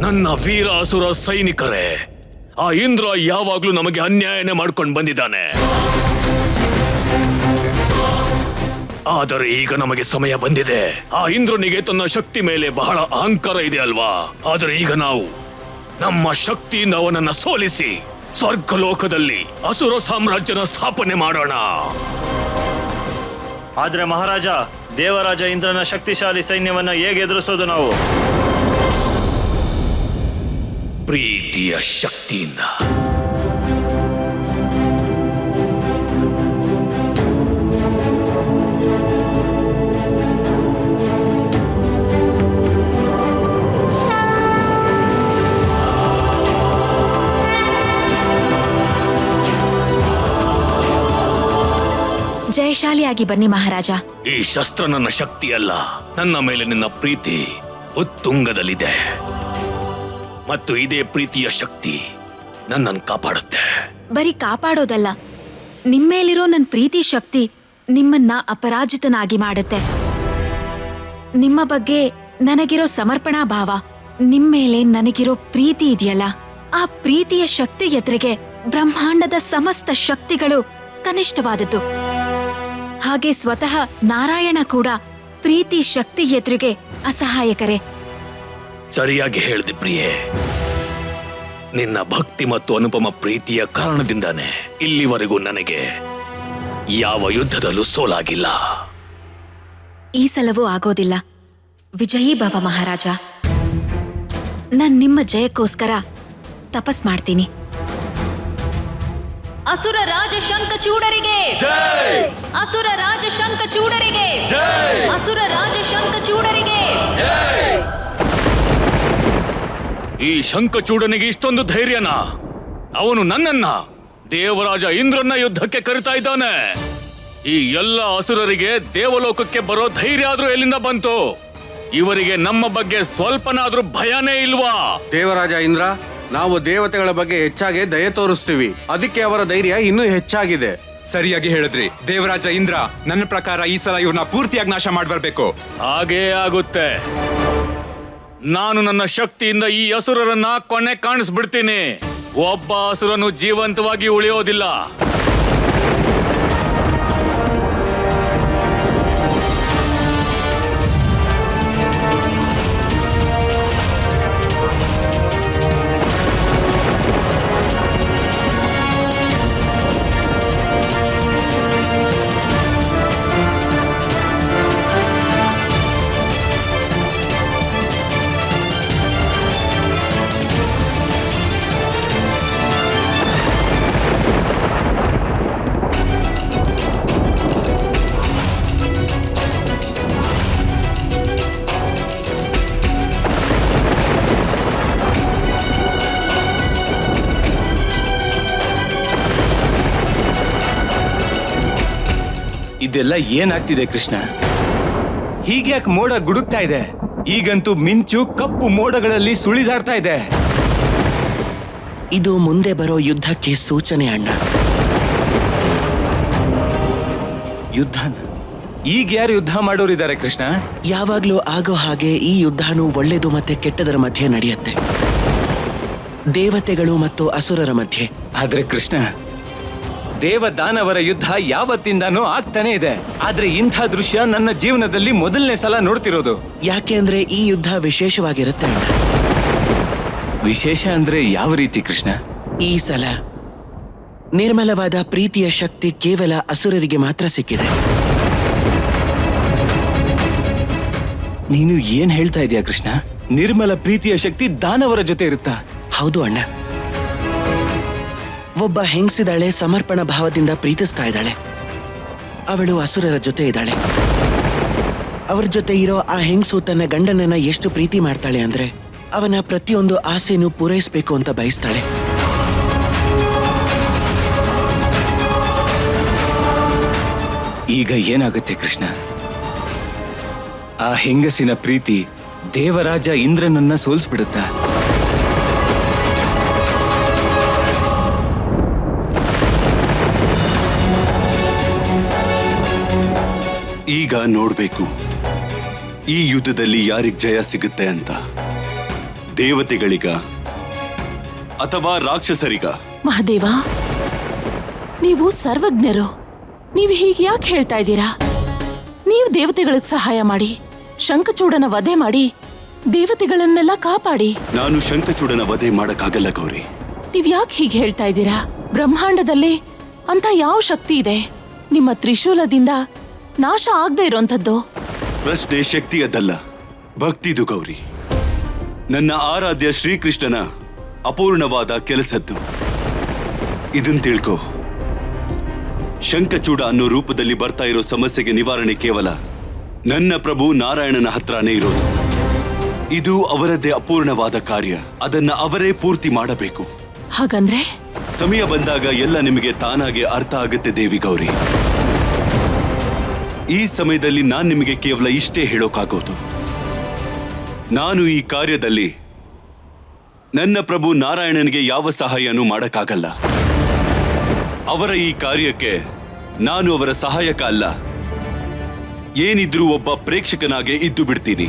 ನನ್ನ ವೀರ ಅಸುರ ಸೈನಿಕರೇ, ಆ ಇಂದ್ರ ಯಾವಾಗ್ಲೂ ನಮಗೆ ಅನ್ಯಾಯನೇ ಮಾಡ್ಕೊಂಡು ಬಂದಿದ್ದಾನೆ. ಆದರೆ ಈಗ ನಮಗೆ ಸಮಯ ಬಂದಿದೆ. ಆ ಇಂದ್ರನಿಗೆ ತನ್ನ ಶಕ್ತಿ ಮೇಲೆ ಬಹಳ ಅಹಂಕಾರ ಇದೆ ಅಲ್ವಾ? ಆದರೆ ಈಗ ನಾವು ನಮ್ಮ ಶಕ್ತಿಯಿಂದ ಅವನನ್ನ ಸೋಲಿಸಿ ಸ್ವರ್ಗಲೋಕದಲ್ಲಿ ಅಸುರ ಸಾಮ್ರಾಜ್ಯನ ಸ್ಥಾಪನೆ ಮಾಡೋಣ. ಆದ್ರೆ ಮಹಾರಾಜ, ದೇವರಾಜ ಇಂದ್ರನ ಶಕ್ತಿಶಾಲಿ ಸೈನ್ಯವನ್ನ ಹೇಗೆ ಎದುರಿಸೋದು ನಾವು? ಪ್ರೀತಿಯ ಶಕ್ತಿಯಿಂದ. ಜಯಶಾಲಿಯಾಗಿ ಬನ್ನಿ ಮಹಾರಾಜ. ಈ ಶಸ್ತ್ರ ನನ್ನ ಶಕ್ತಿಯಲ್ಲ. ನನ್ನ ಮೇಲೆ ನಿನ್ನ ಪ್ರೀತಿ ಉತ್ತುಂಗದಲ್ಲಿದೆ. ಮತ್ತು ಇದೇ ಪ್ರೀತಿಯ ಶಕ್ತಿ ನನ್ನನ್ನು ಕಾಪಾಡುತ್ತೆ. ಬರೀ ಕಾಪಾಡೋದಲ್ಲ ನಿಮ್ಮೇಲಿರೋ ನನ್ನ ಪ್ರೀತಿ ಶಕ್ತಿ ನಿಮ್ಮನ್ನ ಅಪರಾಜಿತನಾಗಿ ಮಾಡುತ್ತೆ. ನಿಮ್ಮ ಬಗ್ಗೆ ನನಗಿರೋ ಸಮರ್ಪಣಾ ಭಾವ ನಿಮ್ಮೇಲೆ ನನಗಿರೋ ಪ್ರೀತಿ ಇದೆಯಲ್ಲ, ಆ ಪ್ರೀತಿಯ ಶಕ್ತಿ ಎದುರಿಗೆ ಬ್ರಹ್ಮಾಂಡದ ಸಮಸ್ತ ಶಕ್ತಿಗಳು ಕನಿಷ್ಠವಾದದ್ದು. ಹಾಗೆ ಸ್ವತಃ ನಾರಾಯಣ ಕೂಡ ಪ್ರೀತಿ ಶಕ್ತಿ ಎದುರಿಗೆ ಅಸಹಾಯಕರೇ. ಸರಿಯಾಗಿ ಹೇಳಿದೆ ಪ್ರಿಯೆ. ನಿನ್ನ ಭಕ್ತಿ ಮತ್ತು ಅನುಪಮ ಪ್ರೀತಿಯ ಕಾರಣದಿಂದಾನೆ ಇಲ್ಲಿವರೆಗೂ ನನಗೆ ಯಾವ ಯುದ್ಧದಲ್ಲೂ ಸೋಲಾಗಿಲ್ಲ. ಈ ಸಲವೂ ಆಗೋದಿಲ್ಲ. ವಿಜಯೀ ಭವ ಮಹಾರಾಜ. ನಾನ್ ನಿಮ್ಮ ಜಯಕ್ಕೋಸ್ಕರ ತಪಸ್ ಮಾಡ್ತೀನಿ. ಅಸುರ ರಾಜ ಶಂಕ ಚೂಡರಿಗೆ. ಅಸುರ ರಾಜ ಶಂಕ ಚೂಡರಿಗೆ. ಅಸುರ ರಾಜ ಶಂಕ ಚೂಡರಿಗೆ. ಈ ಶಂಕಚೂಡನಿಗೆ ಇಷ್ಟೊಂದು ಧೈರ್ಯನಾ? ಅವನು ನನ್ನನ್ನ ದೇವರಾಜ ಇಂದ್ರನ್ನ ಯುದ್ಧಕ್ಕೆ ಕರಿತಾ ಇದ್ದಾನೆ. ಈ ಎಲ್ಲ ಅಸುರರಿಗೆ ದೇವಲೋಕಕ್ಕೆ ಬರೋ ಧೈರ್ಯ ಆದ್ರೂ ಎಲ್ಲಿಂದ ಬಂತು? ಇವರಿಗೆ ನಮ್ಮ ಬಗ್ಗೆ ಸ್ವಲ್ಪನಾದ್ರೂ ಭಯನೇ ಇಲ್ವಾ? ದೇವರಾಜ ಇಂದ್ರ ನಾವು ದೇವತೆಗಳ ಬಗ್ಗೆ ಹೆಚ್ಚಾಗಿ ದಯೆ ತೋರಿಸ್ತೀವಿ. ಅದಕ್ಕೆ ಅವರ ಧೈರ್ಯ ಇನ್ನೂ ಹೆಚ್ಚಾಗಿದೆ. ಸರಿಯಾಗಿ ಹೇಳಿದ್ರಿ. ದೇವರಾಜ ಇಂದ್ರ ನನ್ನ ಪ್ರಕಾರ ಈ ಸಲ ಇವ್ರನ್ನ ಪೂರ್ತಿಯಾಗಿ ನಾಶ ಮಾಡ್ಬರ್ಬೇಕು. ಹಾಗೇ ಆಗುತ್ತೆ. ನಾನು ನನ್ನ ಶಕ್ತಿಯಿಂದ ಈ ಅಸುರರನ್ನ ಕೊನೆ ಕಾಣಿಸ್ಬಿಡ್ತೀನಿ. ಒಬ್ಬ ಹಸುರನು ಜೀವಂತವಾಗಿ ಉಳಿಯೋದಿಲ್ಲ. ಇದೆಲ್ಲ ಏನಾಗ್ತಿದೆ ಕೃಷ್ಣ? ಹೀಗ್ಯಾಕ್ ಮೋಡ ಗುಡುಕ್ತಾ ಇದೆ. ಈಗಂತೂ ಮಿಂಚು ಕಪ್ಪು ಮೋಡಗಳಲ್ಲಿ ಸುಳಿದಾಡ್ತಾ ಇದೆ. ಇದು ಮುಂದೆ ಬರೋ ಯುದ್ಧಕ್ಕೆ ಸೂಚನೆ ಅಣ್ಣ. ಯುದ್ಧನ? ಈಗ ಯಾರು ಯುದ್ಧ ಮಾಡೋರಿದ್ದಾರೆ ಕೃಷ್ಣ? ಯಾವಾಗ್ಲೂ ಆಗೋ ಹಾಗೆ ಈ ಯುದ್ಧನೂ ಒಳ್ಳೆಯದು ಮತ್ತೆ ಕೆಟ್ಟದರ ಮಧ್ಯೆ ನಡೆಯುತ್ತೆ. ದೇವತೆಗಳು ಮತ್ತು ಅಸುರರ ಮಧ್ಯೆ. ಆದ್ರೆ ಕೃಷ್ಣ ದೇವ ದಾನವರ ಯುದ್ಧ ಯಾವತ್ತಿಂದಾನೂ ಆಗ್ತಾನೆ ಇದೆ. ಆದ್ರೆ ಇಂಥ ದೃಶ್ಯ ನನ್ನ ಜೀವನದಲ್ಲಿ ಮೊದಲನೇ ಸಲ ನೋಡ್ತಿರೋದು. ಯಾಕೆ ಅಂದ್ರೆ ಈ ಯುದ್ಧ ವಿಶೇಷವಾಗಿರುತ್ತೆ ಅಣ್ಣ. ವಿಶೇಷ ಅಂದ್ರೆ ಯಾವ ರೀತಿ ಕೃಷ್ಣ? ಈ ಸಲ ನಿರ್ಮಲವಾದ ಪ್ರೀತಿಯ ಶಕ್ತಿ ಕೇವಲ ಅಸುರರಿಗೆ ಮಾತ್ರ ಸಿಕ್ಕಿದೆ. ನೀನು ಏನ್ ಹೇಳ್ತಾ ಇದೀಯಾ ಕೃಷ್ಣ? ನಿರ್ಮಲ ಪ್ರೀತಿಯ ಶಕ್ತಿ ದಾನವರ ಜೊತೆ ಇರುತ್ತಾ? ಹೌದು ಅಣ್ಣ. ಒಬ್ಬ ಹೆಂಗಸಿದಾಳೆ ಸಮರ್ಪಣ ಭಾವದಿಂದ ಪ್ರೀತಿಸ್ತಾ ಇದ್ದಾಳೆ. ಅವಳು ಅಸುರರ ಜೊತೆ ಇದ್ದಾಳೆ. ಅವ್ರ ಜೊತೆ ಇರೋ ಆ ಹೆಂಗಸು ತನ್ನ ಗಂಡನನ್ನ ಎಷ್ಟು ಪ್ರೀತಿ ಮಾಡ್ತಾಳೆ ಅಂದ್ರೆ ಅವನ ಪ್ರತಿಯೊಂದು ಆಸೆನೂ ಪೂರೈಸಬೇಕು ಅಂತ ಬಯಸ್ತಾಳೆ. ಈಗ ಏನಾಗುತ್ತೆ ಕೃಷ್ಣ? ಆ ಹೆಂಗಸಿನ ಪ್ರೀತಿ ದೇವರಾಜ ಇಂದ್ರನನ್ನ ಸೋಲ್ಸ್ಬಿಡುತ್ತಾ? ಈಗ ನೋಡ್ಬೇಕು. ಈ ಯುದ್ಧದಲ್ಲಿ ಯಾರಿಗ್ ಜಯ ಸಿಗುತ್ತೆ ಅಂತ. ದೇವತೆಗಳಿಗ ಅಥವಾ ರಾಕ್ಷಸರಿಗ? ಮಹಾದೇವ ನೀವು ಸರ್ವಜ್ಞರು. ನೀವು ಹೀಗೆ ಯಾಕೆ ಹೇಳ್ತಾ ಇದ್ದೀರಾ? ನೀವು ದೇವತೆಗಳಿಗೆ ಸಹಾಯ ಮಾಡಿ ಶಂಖಚೂಡನ ವಧೆ ಮಾಡಿ ದೇವತೆಗಳನ್ನೆಲ್ಲ ಕಾಪಾಡಿ. ನಾನು ಶಂಖಚೂಡನ ವಧೆ ಮಾಡಕ್ಕಾಗಲ್ಲ ಗೌರಿ. ನೀವ್ ಯಾಕೆ ಹೀಗೆ ಹೇಳ್ತಾ ಇದ್ದೀರಾ? ಬ್ರಹ್ಮಾಂಡದಲ್ಲಿ ಅಂತ ಯಾವ ಶಕ್ತಿ ಇದೆ? ನಿಮ್ಮ ತ್ರಿಶೂಲದಿಂದ ನಾಶ ಆಗದೆ ಇರೋಂಥದ್ದು. ಪ್ರಶ್ನೆ ಶಕ್ತಿಯದ್ದಲ್ಲ. ಭಕ್ತಿದು ಗೌರಿ. ನನ್ನ ಆರಾಧ್ಯ ಶ್ರೀಕೃಷ್ಣನ ಅಪೂರ್ಣವಾದ ಕೆಲಸದ್ದು. ಇದನ್ ತಿಳ್ಕೊ. ಶಂಖಚೂಡ ಅನ್ನೋ ರೂಪದಲ್ಲಿ ಬರ್ತಾ ಇರೋ ಸಮಸ್ಯೆಗೆ ನಿವಾರಣೆ ಕೇವಲ ನನ್ನ ಪ್ರಭು ನಾರಾಯಣನ ಹತ್ರನೇ ಇರೋದು. ಇದು ಅವರದ್ದೇ ಅಪೂರ್ಣವಾದ ಕಾರ್ಯ. ಅದನ್ನ ಅವರೇ ಪೂರ್ತಿ ಮಾಡಬೇಕು. ಹಾಗಂದ್ರೆ? ಸಮಯ ಬಂದಾಗ ಎಲ್ಲ ನಿಮಗೆ ತಾನಾಗೆ ಅರ್ಥ ಆಗುತ್ತೆ ದೇವಿ ಗೌರಿ. ಈ ಸಮಯದಲ್ಲಿ ನಾನು ನಿಮಗೆ ಕೇವಲ ಇಷ್ಟೇ ಹೇಳೋಕ್ಕಾಗೋದು ನಾನು ಈ ಕಾರ್ಯದಲ್ಲಿ ನನ್ನ ಪ್ರಭು ನಾರಾಯಣನಿಗೆ ಯಾವ ಸಹಾಯನೂ ಮಾಡೋಕ್ಕಾಗಲ್ಲ. ಅವರ ಈ ಕಾರ್ಯಕ್ಕೆ ನಾನು ಅವರ ಸಹಾಯಕ ಅಲ್ಲ. ಏನಿದ್ರೂ ಒಬ್ಬ ಪ್ರೇಕ್ಷಕನಾಗೆ ಇದ್ದು ಬಿಡ್ತೀನಿ.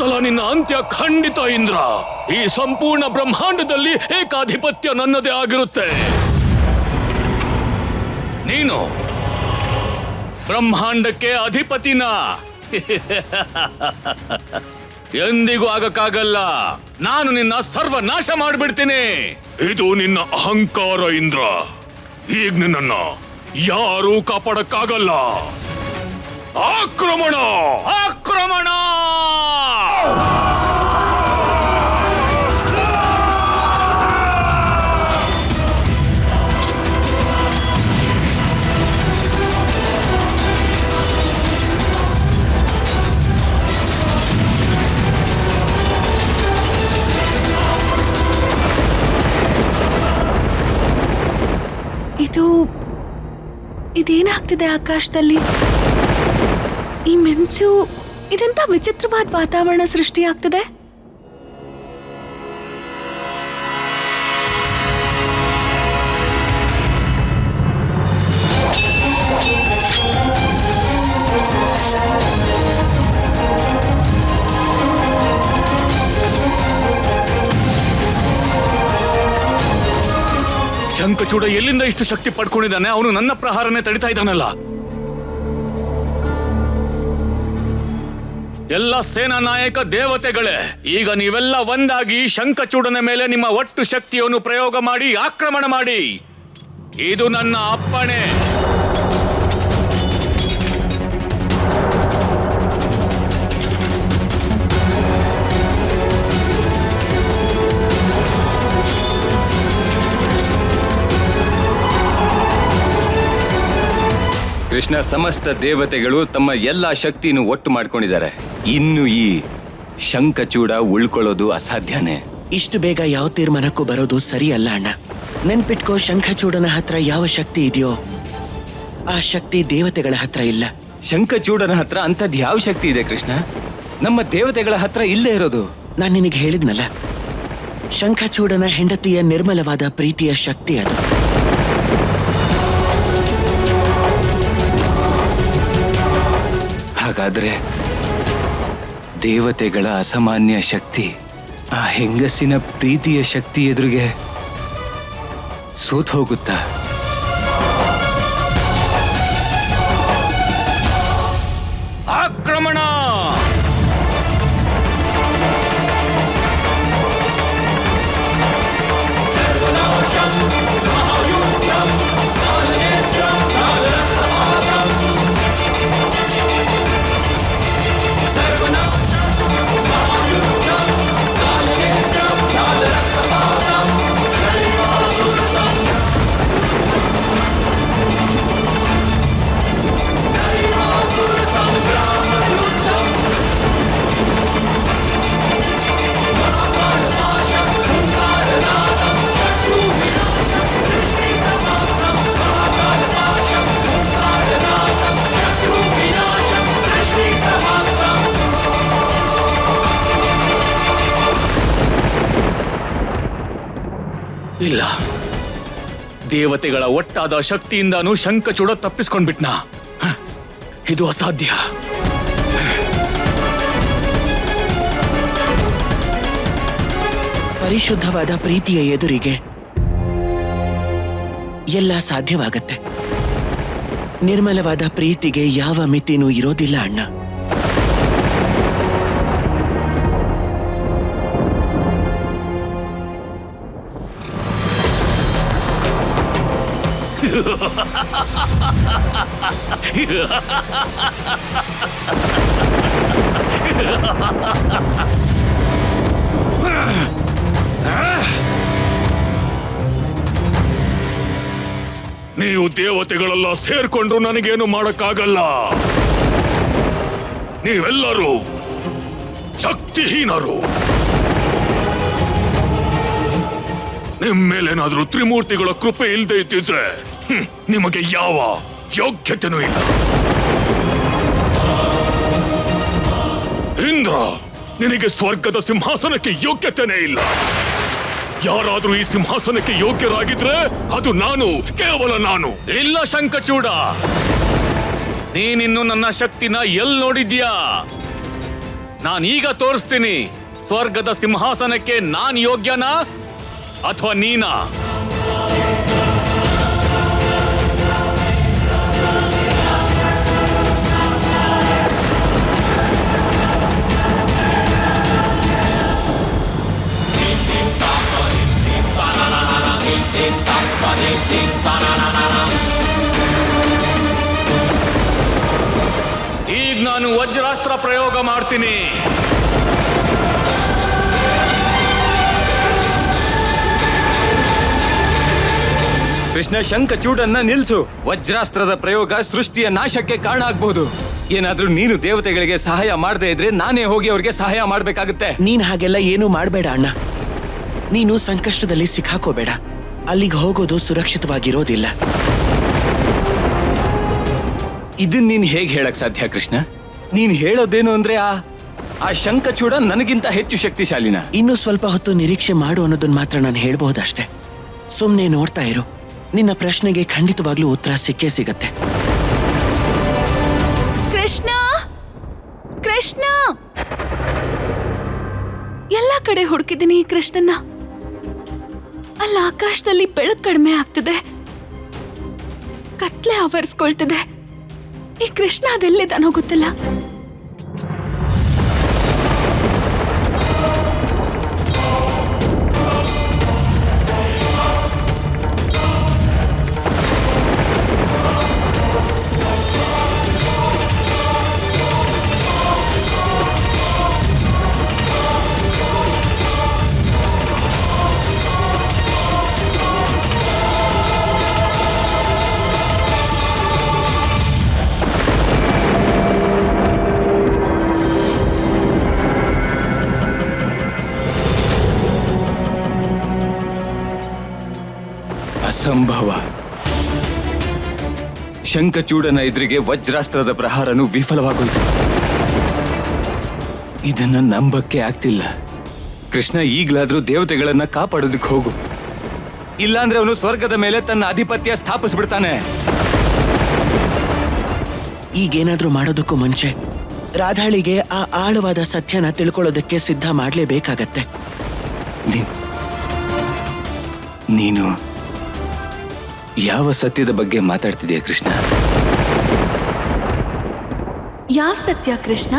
ಸಲ ನಿನ್ನ ಅಂತ್ಯ ಖಂಡಿತ ಇಂದ್ರ. ಈ ಸಂಪೂರ್ಣ ಬ್ರಹ್ಮಾಂಡದಲ್ಲಿ ಏಕಾಧಿಪತ್ಯ ನನ್ನದೇ ಆಗಿರುತ್ತೆ. ನೀನು ಬ್ರಹ್ಮಾಂಡಕ್ಕೆ ಅಧಿಪತಿನ. ಎಂದಿಗೂ ಆಗಕ್ಕಾಗಲ್ಲ. ನಾನು ನಿನ್ನ ಸರ್ವನಾಶ ಮಾಡಿಬಿಡ್ತೀನಿ. ಇದು ನಿನ್ನ ಅಹಂಕಾರ ಇಂದ್ರ. ಈಗ ನಿನ್ನನ್ನ ಯಾರೂ ಕಾಪಾಡಕ್ಕಾಗಲ್ಲ. ಆಕ್ರಮಣ! ಆಕ್ರಮಣ! ಇದು ಇದೇನಾಗ್ತಿದೆ ಆಕಾಶದಲ್ಲಿ? ಈ ಮಿಂಚು ಇದೆಂತ ವಿಚಿತ್ರವಾದ ವಾತಾವರಣ ಸೃಷ್ಟಿಯಾಗ್ತದೆ? ಶಂಕಚೂಡ ಎಲ್ಲಿಂದ ಇಷ್ಟು ಶಕ್ತಿ ಪಡ್ಕೊಂಡಿದ್ದಾನೆ? ಅವನು ನನ್ನ ಪ್ರಹಾರನೇ ತಡಿತಾ ಇದ್ದಾನಲ್ಲ. ಎಲ್ಲ ಸೇನಾ ನಾಯಕ ದೇವತೆಗಳೇ, ಈಗ ನೀವೆಲ್ಲ ಒಂದಾಗಿ ಶಂಖಚೂಡನ ಮೇಲೆ ನಿಮ್ಮ ಒಟ್ಟು ಶಕ್ತಿಯನ್ನು ಪ್ರಯೋಗ ಮಾಡಿ ಆಕ್ರಮಣ ಮಾಡಿ. ಇದು ನನ್ನ ಅಪ್ಪಣೆ. ಕೃಷ್ಣ, ಸಮಸ್ತ ದೇವತೆಗಳು ತಮ್ಮ ಎಲ್ಲ ಶಕ್ತಿಯನ್ನು ಒಟ್ಟು ಮಾಡ್ಕೊಂಡಿದ್ದಾರೆ. ಇನ್ನು ಈ ಶಂಕಚೂಡ ಉಳ್ಕೊಳ್ಳೋದು ಅಸಾಧ್ಯನೇ. ಇಷ್ಟು ಬೇಗ ಯಾವ ತೀರ್ಮಾನಕ್ಕೂ ಬರೋದು ಸರಿ ಅಲ್ಲ ಅಣ್ಣ. ನೆನ್ಪಿಟ್ಕೋ ಶಂಖಚೂಡನ ಹತ್ರ ಯಾವ ಶಕ್ತಿ ಇದೆಯೋ ಆ ಶಕ್ತಿ ದೇವತೆಗಳ ಹತ್ರ ಇಲ್ಲ. ಶಂಖಚೂಡನ ಹತ್ರ ಅಂಥದ್ದು ಯಾವ ಶಕ್ತಿ ಇದೆ ಕೃಷ್ಣ? ನಮ್ಮ ದೇವತೆಗಳ ಹತ್ರ ಇಲ್ಲೇ ಇರೋದು. ನಾನು ನಿನಗೆ ಹೇಳಿದ್ನಲ್ಲ ಶಂಖಚೂಡನ ಹೆಂಡತಿಯ ನಿರ್ಮಲವಾದ ಪ್ರೀತಿಯ ಶಕ್ತಿ ಅದು. ಹಾಗಾದ್ರೆ ದೇವತೆಗಳ ಅಸಾಮಾನ್ಯ ಶಕ್ತಿ ಆ ಹೆಂಗಸಿನ ಪ್ರೀತಿಯ ಶಕ್ತಿ ಎದುರಿಗೆ ಸೋತ್ ಹೋಗುತ್ತಾ ಇಲ್ಲ. ದೇವತೆಗಳ ಒಟ್ಟಾದ ಶಕ್ತಿಯಿಂದಾನು ಶಂಕಚೂಡ ತಪ್ಪಿಸ್ಕೊಂಡ್ಬಿಟ್ನ. ಇದು ಅಸಾಧ್ಯ. ಪರಿಶುದ್ಧವಾದ ಪ್ರೀತಿಯ ಎದುರಿಗೆ ಎಲ್ಲ ಸಾಧ್ಯವಾಗತ್ತೆ. ನಿರ್ಮಲವಾದ ಪ್ರೀತಿಗೆ ಯಾವ ಮಿತಿನೂ ಇರೋದಿಲ್ಲ ಅಣ್ಣ. ನೀವು ದೇವತೆಗಳೆಲ್ಲ ಸೇರ್ಕೊಂಡ್ರು ನನಗೇನು ಮಾಡಕ್ಕಾಗಲ್ಲ. ನೀವೆಲ್ಲರೂ ಶಕ್ತಿಹೀನರು. ನಿಮ್ಮ ತ್ರಿಮೂರ್ತಿಗಳ ಕೃಪೆ ಇಲ್ಲದೆ ಇದ್ದಿದ್ರೆ ನಿಮಗೆ ಯಾವ ಯೋಗ್ಯತೆನೂ ಇಲ್ಲ. ಇಂದ್ರ, ನಿನಗೆ ಸ್ವರ್ಗದ ಸಿಂಹಾಸನಕ್ಕೆ ಯೋಗ್ಯತೆನೇ ಇಲ್ಲ. ಯಾರಾದ್ರೂ ಈ ಸಿಂಹಾಸನಕ್ಕೆ ಯೋಗ್ಯರಾಗಿದ್ರೆ ಅದು ನಾನು, ಕೇವಲ ನಾನು. ಇಲ್ಲ ಶಂಕಚೂಡ ನೀನಿನ್ನು ನನ್ನ ಶಕ್ತಿನ ಎಲ್ ನೋಡಿದ್ಯಾ ನಾನೀಗ ತೋರಿಸ್ತೀನಿ, ಸ್ವರ್ಗದ ಸಿಂಹಾಸನಕ್ಕೆ ನಾನ್ ಯೋಗ್ಯನಾ ಅಥವಾ ನೀನಾ? ಪ್ರಯೋಗ ಮಾಡ್ತೀನಿ. ಕೃಷ್ಣ ಶಂಖಚೂಡನ್ನ ನಿಲ್ಸು. ವಜ್ರಾಸ್ತ್ರದ ಪ್ರಯೋಗ ಸೃಷ್ಟಿಯ ನಾಶಕ್ಕೆ ಕಾರಣ ಆಗ್ಬಹುದು. ಏನಾದ್ರೂ ನೀನು ದೇವತೆಗಳಿಗೆ ಸಹಾಯ ಮಾಡದೇ ಇದ್ರೆ ನಾನೇ ಹೋಗಿ ಅವ್ರಿಗೆ ಸಹಾಯ ಮಾಡ್ಬೇಕಾಗುತ್ತೆ. ನೀನ್ ಹಾಗೆಲ್ಲ ಏನು ಮಾಡಬೇಡ ಅಣ್ಣ. ನೀನು ಸಂಕಷ್ಟದಲ್ಲಿ ಸಿಕ್ಕಾಕೋಬೇಡ. ಅಲ್ಲಿಗೆ ಹೋಗೋದು ಸುರಕ್ಷಿತವಾಗಿರೋದಿಲ್ಲ. ಇದನ್ ನೀನ್ ಹೇಗ್ ಹೇಳಕ್ ಸಾಧ್ಯ ಕೃಷ್ಣ? ನೀನ್ ಹೇಳೋದೇನು ಅಂದ್ರೆ ಆ ಆ ಶಂಖಚೂಡ ನನಗಿಂತ ಹೆಚ್ಚು ಶಕ್ತಿಶಾಲಿನ. ಇನ್ನು ಸ್ವಲ್ಪ ಹೊತ್ತು ನಿರೀಕ್ಷೆ ಮಾಡು ಅನ್ನೋದನ್ನ ಮಾತ್ರ ನಾನು ಹೇಳ್ಬಹುದಷ್ಟೇ. ಸುಮ್ಮನೆ ನೋಡ್ತಾ ಇರು. ನಿನ್ನ ಪ್ರಶ್ನೆಗೆ ಖಂಡಿತವಾಗ್ಲೂ ಉತ್ತರ ಸಿಕ್ಕೇ ಸಿಗತ್ತೆ. ಕೃಷ್ಣ! ಕೃಷ್ಣ! ಎಲ್ಲ ಕಡೆ ಹುಡುಕಿದ್ದೀನಿ ಈ ಕೃಷ್ಣನ್ನ. ಅಲ್ಲ ಆಕಾಶದಲ್ಲಿ ಬೆಳಕು ಕಡಿಮೆ ಆಗ್ತಿದೆ. ಕತ್ಲೆ ಆವರಿಸ್ಕೊಳ್ತಿದೆ. ಈ ಕೃಷ್ಣ ಅದೆಲ್ಲಿದ್ದಾನೋ ಗೊತ್ತಿಲ್ಲ. ಶಂಖಚೂಡನ ಎದುರಿಗೆ ವಜ್ರಾಸ್ತ್ರದ ಪ್ರಹಾರನು ವಿಫಲವಾಗೋಯ್ತು. ಇದನ್ನ ನಂಬಕ್ಕೆ ಆಗ್ತಿಲ್ಲ. ಕೃಷ್ಣ ಈಗ್ಲಾದ್ರೂ ದೇವತೆಗಳನ್ನ ಕಾಪಾಡೋದಕ್ಕೆ ಹೋಗು. ಇಲ್ಲಾಂದ್ರೆ ಅವನು ಸ್ವರ್ಗದ ಮೇಲೆ ತನ್ನ ಅಧಿಪತ್ಯ ಸ್ಥಾಪಿಸ್ಬಿಡ್ತಾನೆ. ಈಗೇನಾದ್ರೂ ಮಾಡೋದಕ್ಕೂ ಮುಂಚೆ ರಾಧಾಳಿಗೆ ಆ ಆಳವಾದ ಸತ್ಯನ ತಿಳ್ಕೊಳ್ಳೋದಕ್ಕೆ ಸಿದ್ಧ ಮಾಡಲೇಬೇಕಾಗತ್ತೆ. ನೀನು ಯಾವ ಸತ್ಯದ ಬಗ್ಗೆ ಮಾತಾಡ್ತಿದೆಯಾ ಕೃಷ್ಣ? ಯಾವ ಸತ್ಯ ಕೃಷ್ಣ?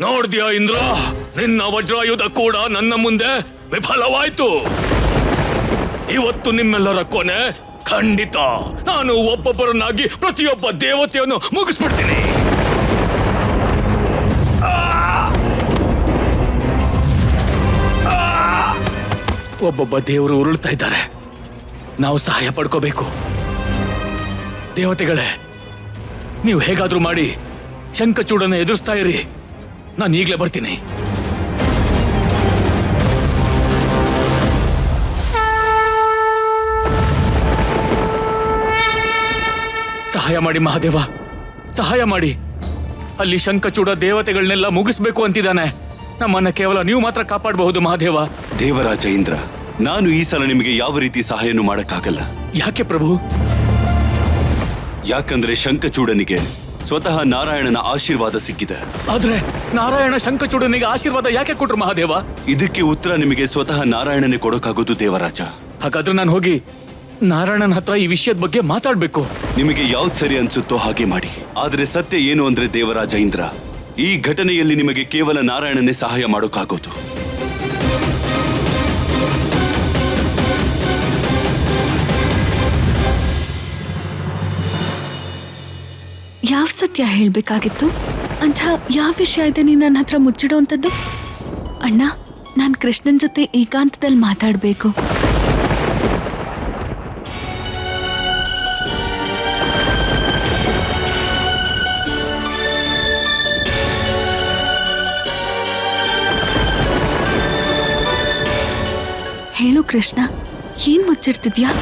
ನೋಡ್ದ್ಯಾ ಇಂದ್ರ? ನಿನ್ನ ವಜ್ರಾಯುಧ ಕೂಡ ನನ್ನ ಮುಂದೆ ವಿಫಲವಾಯ್ತು. ಇವತ್ತು ನಿಮ್ಮೆಲ್ಲರ ಕೊನೆ. ಖಂಡಿತ. ನಾನು ಒಬ್ಬೊಬ್ಬರನ್ನಾಗಿ ಪ್ರತಿಯೊಬ್ಬ ದೇವತೆಯನ್ನು ಮುಗಿಸ್ಬಿಡ್ತೀನಿ. ಒಬ್ಬೊಬ್ಬ ದೇವರು ಉರುಳ್ತಾ ಇದ್ದಾರೆ. ನಾವು ಸಹಾಯ ಪಡ್ಕೋಬೇಕು. ದೇವತೆಗಳೇ, ನೀವು ಹೇಗಾದ್ರೂ ಮಾಡಿ ಶಂಖಚೂಡನ ಎದುರಿಸ್ತಾ ಇರಿ. ನಾನು ಈಗಲೇ ಬರ್ತೀನಿ. ಸಹಾಯ ಮಾಡಿ ಮಹಾದೇವ. ಸಹಾಯ ಮಾಡಿ. ಅಲ್ಲಿ ಶಂಕಚೂಡ ದೇವತೆಗಳನ್ನೆಲ್ಲ ಮುಗಿಸ್ಬೇಕು ಅಂತಿದ್ದಾನೆ. ನಮ್ಮನ್ನ ಕೇವಲ ನೀವು ಮಾತ್ರ ಕಾಪಾಡಬಹುದು ಮಹಾದೇವ. ದೇವರಾಜ ಇಂದ್ರ ನಾನು ಈ ಸಲ ನಿಮಗೆ ಯಾವ ರೀತಿ ಸಹಾಯನೂ ಮಾಡಕ್ಕಾಗಲ್ಲ. ಯಾಕೆ ಪ್ರಭು? ಯಾಕಂದ್ರೆ ಶಂಕಚೂಡನಿಗೆ ಸ್ವತಃ ನಾರಾಯಣನ ಆಶೀರ್ವಾದ ಸಿಕ್ಕಿದೆ. ಆದ್ರೆ ನಾರಾಯಣ ಶಂಕಚೂಡನಿಗೆ ಆಶೀರ್ವಾದ ಯಾಕೆ ಕೊಟ್ರು ಮಹಾದೇವ? ಇದಕ್ಕೆ ಉತ್ತರ ನಿಮಗೆ ಸ್ವತಃ ನಾರಾಯಣನೇ ಕೊಡೋಕ್ಕಾಗೋದು ದೇವರಾಜ. ಹಾಗಾದ್ರೆ ನಾನು ಹೋಗಿ ನಾರಾಯಣನ ಹತ್ರ ಈ ವಿಷಯದ ಬಗ್ಗೆ ಮಾತಾಡ್ಬೇಕು. ನಿಮಗೆ ಯಾವ್ದು ಸರಿ ಅನ್ಸುತ್ತೋ ಹಾಗೆ ಮಾಡಿ. ಆದ್ರೆ ಸತ್ಯ ಏನು ಅಂದ್ರೆ ದೇವರಾಜ ಇಂದ್ರ. ಈ ಘಟನೆಯಲ್ಲಿ ನಿಮಗೆ ಕೇವಲ ನಾರಾಯಣನೇ ಸಹಾಯ ಮಾಡೋಕ್ಕಾಗೋದು. ಯಾವ ಸತ್ಯ ಹೇಳ್ಬೇಕಾಗಿತ್ತು? ಅಂತ ಯಾವ ವಿಷಯ ಇದೆ ನೀನ್ ನನ್ನ ಹತ್ರ ಮುಚ್ಚಿಡೋಂಥದ್ದು? ಅಣ್ಣ ನಾನ್ ಕೃಷ್ಣನ್ ಜೊತೆ ಏಕಾಂತದಲ್ಲಿ ಮಾತಾಡ್ಬೇಕು. ಕೃಷ್ಣ ಏನ್ ಮುಚ್ಚಿಡ್ತಿದ್ಯಾ?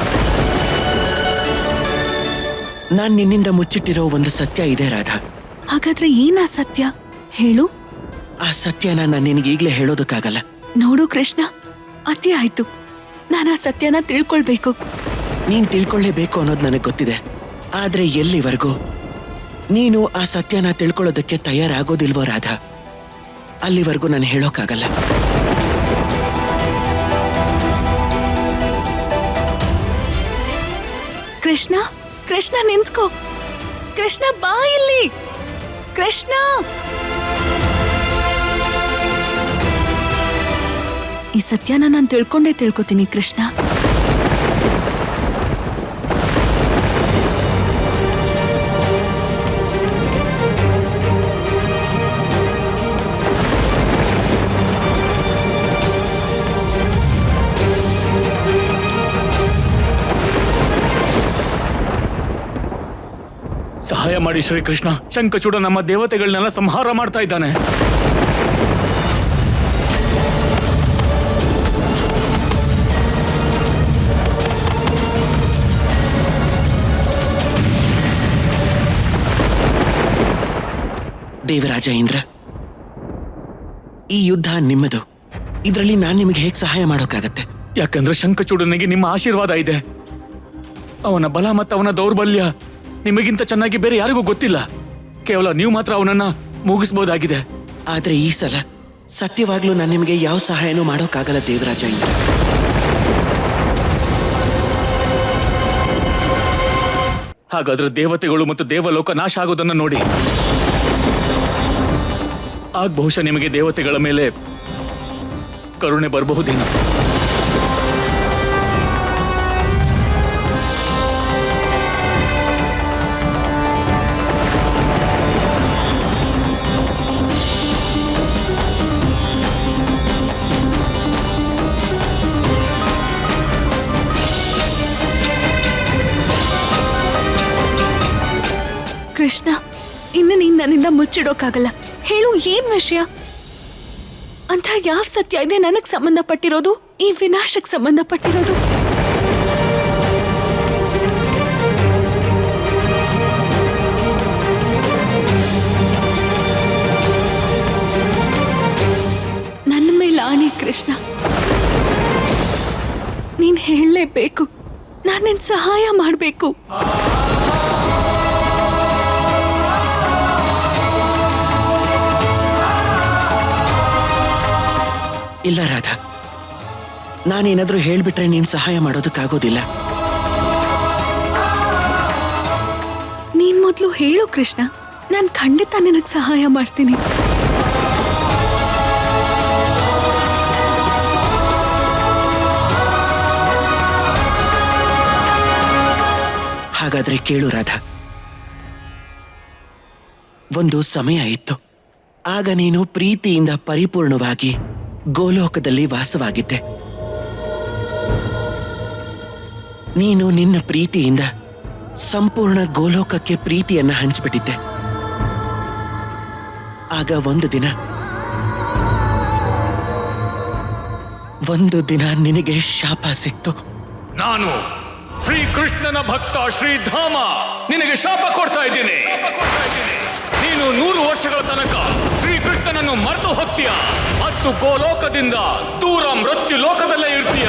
ನಾನ್ ನಿನ್ನಿಂದ ಮುಚ್ಚಿಟ್ಟಿರೋ ಒಂದು ಸತ್ಯ ಇದೆ ರಾಧಾ. ಹಾಗಾದ್ರೆ ಏನಾ ಸತ್ಯ? ಹೇಳು. ಆ ಸತ್ಯನ ನಾನು ನಿನಗೆ ಈಗಲೇ ಹೇಳೋದಕ್ಕಾಗಲ್ಲ. ನೋಡು ಕೃಷ್ಣ ಅತಿ ಆಯ್ತು. ನಾನು ಆ ಸತ್ಯನ ತಿಳ್ಕೊಳ್ಬೇಕು. ನೀನ್ ತಿಳ್ಕೊಳ್ಳೇಬೇಕು ಅನ್ನೋದು ನನಗೆ ಗೊತ್ತಿದೆ. ಆದ್ರೆ ಎಲ್ಲಿವರೆಗೂ? ನೀನು ಆ ಸತ್ಯನ ತಿಳ್ಕೊಳ್ಳೋದಕ್ಕೆ ತಯಾರಾಗೋದಿಲ್ವೋ ರಾಧಾ? ಅಲ್ಲಿವರೆಗೂ ನಾನು ಹೇಳೋಕ್ಕಾಗಲ್ಲ. ಕೃಷ್ಣ ಕೃಷ್ಣ ನಿಂತ್ಕೋ. ಕೃಷ್ಣ ಬಾ ಇಲ್ಲಿ. ಕೃಷ್ಣ. ಈ ಸತ್ಯನ ನಾನು ತಿಳ್ಕೊಂಡೇ ತಿಳ್ಕೊತೀನಿ ಕೃಷ್ಣ. ಮಾಡಿ ಶ್ರೀಕೃಷ್ಣ ಶಂಕಚೂಡ ನಮ್ಮ ದೇವತೆಗಳನ್ನೆಲ್ಲ ಸಂಹಾರ ಮಾಡ್ತಾ ಇದ್ದಾನೆ. ದೇವರಾಜ ಇಂದ್ರ ಈ ಯುದ್ಧ ನಿಮ್ಮದು. ಇದರಲ್ಲಿ ನಾನು ನಿಮಗೆ ಹೇಗೆ ಸಹಾಯ ಮಾಡೋಕ್ಕಾಗತ್ತೆ? ಯಾಕಂದ್ರೆ ಶಂಕಚೂಡನಿಗೆ ನಿಮ್ಮ ಆಶೀರ್ವಾದ ಇದೆ. ಅವನ ಬಲ ಮತ್ತು ಅವನ ದೌರ್ಬಲ್ಯ ನಿಮಗಿಂತ ಚೆನ್ನಾಗಿ ಬೇರೆ ಯಾರಿಗೂ ಗೊತ್ತಿಲ್ಲ. ಕೇವಲ ನೀವು ಮಾತ್ರ ಅವನನ್ನ ಮುಗಿಸ್ಬೋದಾಗಿದೆ. ಆದ್ರೆ ಈ ಸಲ ಸತ್ಯವಾಗ್ಲೂ ನಾನು ನಿಮಗೆ ಯಾವ ಸಹಾಯನೂ ಮಾಡೋಕ್ಕಾಗಲ್ಲ ದೇವರಾಜ ಇಂದ್ರ. ಹಾಗಾದ್ರೆ ದೇವತೆಗಳು ಮತ್ತು ದೇವಲೋಕ ನಾಶ ಆಗೋದನ್ನ ನೋಡಿ. ಆಗ ಬಹುಶಃ ನಿಮಗೆ ದೇವತೆಗಳ ಮೇಲೆ ಕರುಣೆ ಬರಬಹುದೇನೋ. ಕೃಷ್ಣ, ಇನ್ನು ನೀನ್ ನನ್ನಿಂದ ಮುಚ್ಚಿಡೋಕ್ಕಾಗಲ್ಲ ಹೇಳು, ಏನ್ ವಿಷಯ? ಅಂತ ಯಾವ ಸತ್ಯ ಇದೆ ನನಗ್ ಸಂಬಂಧಪಟ್ಟಿರೋದು? ಈ ವಿನಾಶಕ್ ಸಂಬಂಧಪಟ್ಟಿರೋದು? ನನ್ನ ಮೇಲೆ ಆಣೆ ಕೃಷ್ಣ. ನೀನ್ ಹೇಳಲೇಬೇಕು. ನಿನ್ ಸಹಾಯ ಮಾಡಬೇಕು. ಇಲ್ಲ ರಾಧಾ. ನಾನೇನಾದ್ರೂ ಹೇಳ್ಬಿಟ್ರೆ ನೀನ್ ಸಹಾಯ ಮಾಡೋದಕ್ಕಾಗೋದಿಲ್ಲ. ನೀನ್ ಮೊದಲು ಹೇಳು ಕೃಷ್ಣ. ನಾನು ಖಂಡಿತ ನಿನಗೆ ಸಹಾಯ ಮಾಡ್ತೀನಿ. ಹಾಗಾದ್ರೆ ಕೇಳು ರಾಧಾ. ಒಂದು ಸಮಯ ಇತ್ತು. ಆಗ ನೀನು ಪ್ರೀತಿಯಿಂದ ಪರಿಪೂರ್ಣವಾಗಿ ಗೋಲೋಕದಲ್ಲಿ ವಾಸವಾಗಿದ್ದೆ. ನೀನು ನಿನ್ನ ಪ್ರೀತಿಯಿಂದ ಸಂಪೂರ್ಣ ಗೋಲೋಕಕ್ಕೆ ಪ್ರೀತಿಯನ್ನ ಹಂಚಿಬಿಟ್ಟಿದ್ದೆ. ಆಗ ಒಂದು ದಿನ ಒಂದು ದಿನ ನಿನಗೆ ಶಾಪ ಸಿಕ್ತು. ನಾನು ಶ್ರೀ ಕೃಷ್ಣನ ಭಕ್ತ ಶ್ರೀಧಾಮ ನಿನಗೆ ಶಾಪ ಕೊಡ್ತಾ ಇದ್ದೀನಿ. ಶಾಪ ಕೊಡ್ತಾ ಇದ್ದೀನಿ. ನೀನು ನೂರು ವರ್ಷಗಳ ತನಕ ಶ್ರೀಕೃಷ್ಣನನ್ನು ಮರೆತು ಹೋಗ್ತೀಯ? ಮತ್ತು ಗೋಲೋಕದಿಂದ ದೂರ ಮೃತ್ಯು ಲೋಕದಲ್ಲೇ ಇರ್ತೀಯ?